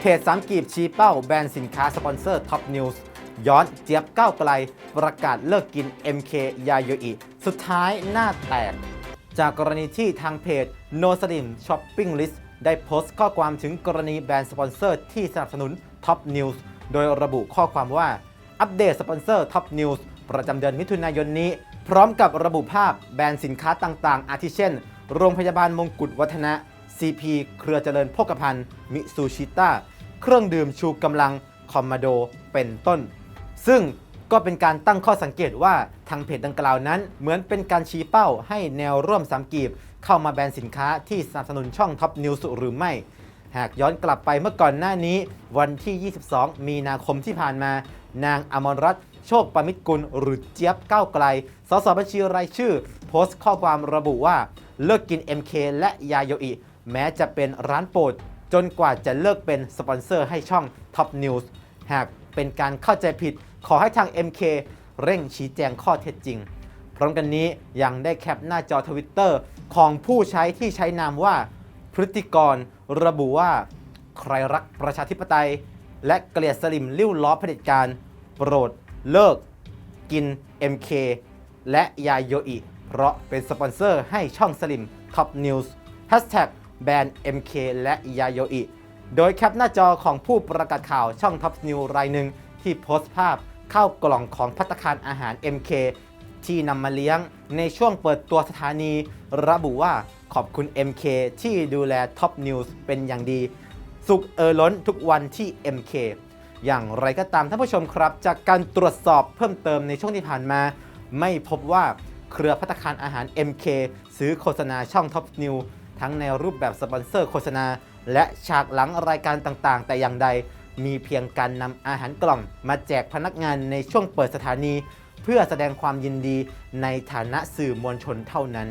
เพจสามกีบชี้เป้าแบรนด์สินค้าสปอนเซอร์ท็อปนิวส์ย้อนเจี๊ยบก้าวไกล ประกาศเลิกกิน MK ยาโยอิ สุดท้ายหน้าแตก จากกรณีที่ทางเพจ No Slim Shopping List ได้โพสต์ข้อความถึงกรณีแบรนด์สปอนเซอร์ที่สนับสนุน Top News โดยระบุข้อความว่า อัปเดตสปอนเซอร์ Top News ประจำเดือนมิถุนายนนี้ พร้อมกับระบุภาพแบรนด์สินค้าต่างๆ อาทิเช่น โรงพยาบาลมงกุฎวัฒนะ CP เครือเจริญโภคภัณฑ์มิซูชิต้า เครื่องดื่มชูกำลังคอมมาโดเป็นต้น ซึ่งก็เป็นการตั้งข้อสังเกตว่าทางเพจดังกล่าวนั้น เหมือนเป็นการชี้เป้าให้แนวร่วมสามกีบ เข้ามาแบนสินค้าที่สนับสนุนช่องท็อปนิวส์หรือไม่ หากย้อนกลับไปเมื่อก่อนหน้านี้ วันที่ 22 มีนาคมที่ผ่านมา นางอมรรัตน์โชคประมิตรกุลหรือเจี๊ยบก้าวไกล สสบัญชีรายชื่อ โพสต์ข้อความระบุว่าเลิกกิน MK และยาโยอิ แม้จะเป็นร้านโปรด จนกว่าจะเลิกเป็นสปอนเซอร์ให้ช่อง Top News หากเป็นการเข้าใจผิดขอให้ทาง MK เร่งชี้แจงข้อเท็จจริง พร้อมกันนี้ยังได้แคปหน้าจอทวิตเตอร์ของผู้ใช้ที่ใช้นามว่า พฤติกรระบุว่า ใครรักประชาธิปไตย และเกลียดสลิมลิ้วล้อเผด็จการ โปรดเลิก กิน MK และยาโยอิ เพราะเป็นสปอนเซอร์ให้ช่องสลิม Top News Hashtag แบรนด์ MK และยาโยอิ โดยแคปหน้าจอของผู้ประกาศข่าวช่อง Top News รายหนึ่งที่โพสต์ภาพเข้ากล่องของพัตคารอาหาร MK ที่นำมาเลี้ยงในช่วงเปิดตัวสถานี ระบุว่าขอบคุณ MK ที่ดูแล Top News เป็นอย่างดี สุขเออล้นทุกวันที่ MK อย่างไรก็ตามท่านผู้ชมครับ จากการตรวจสอบเพิ่มเติมในช่วงที่ผ่านมา ไม่พบว่าเครือพัตคารอาหาร MK ซื้อโฆษณาช่อง Top New ทั้งในรูปแบบสปอนเซอร์โฆษณา และฉากหลังรายการต่างๆ แต่อย่างใด มีเพียงการนำอาหารกล่อง มาแจกพนักงานในช่วงเปิดสถานี เพื่อแสดงความยินดีในฐานะสื่อมวลชนเท่านั้น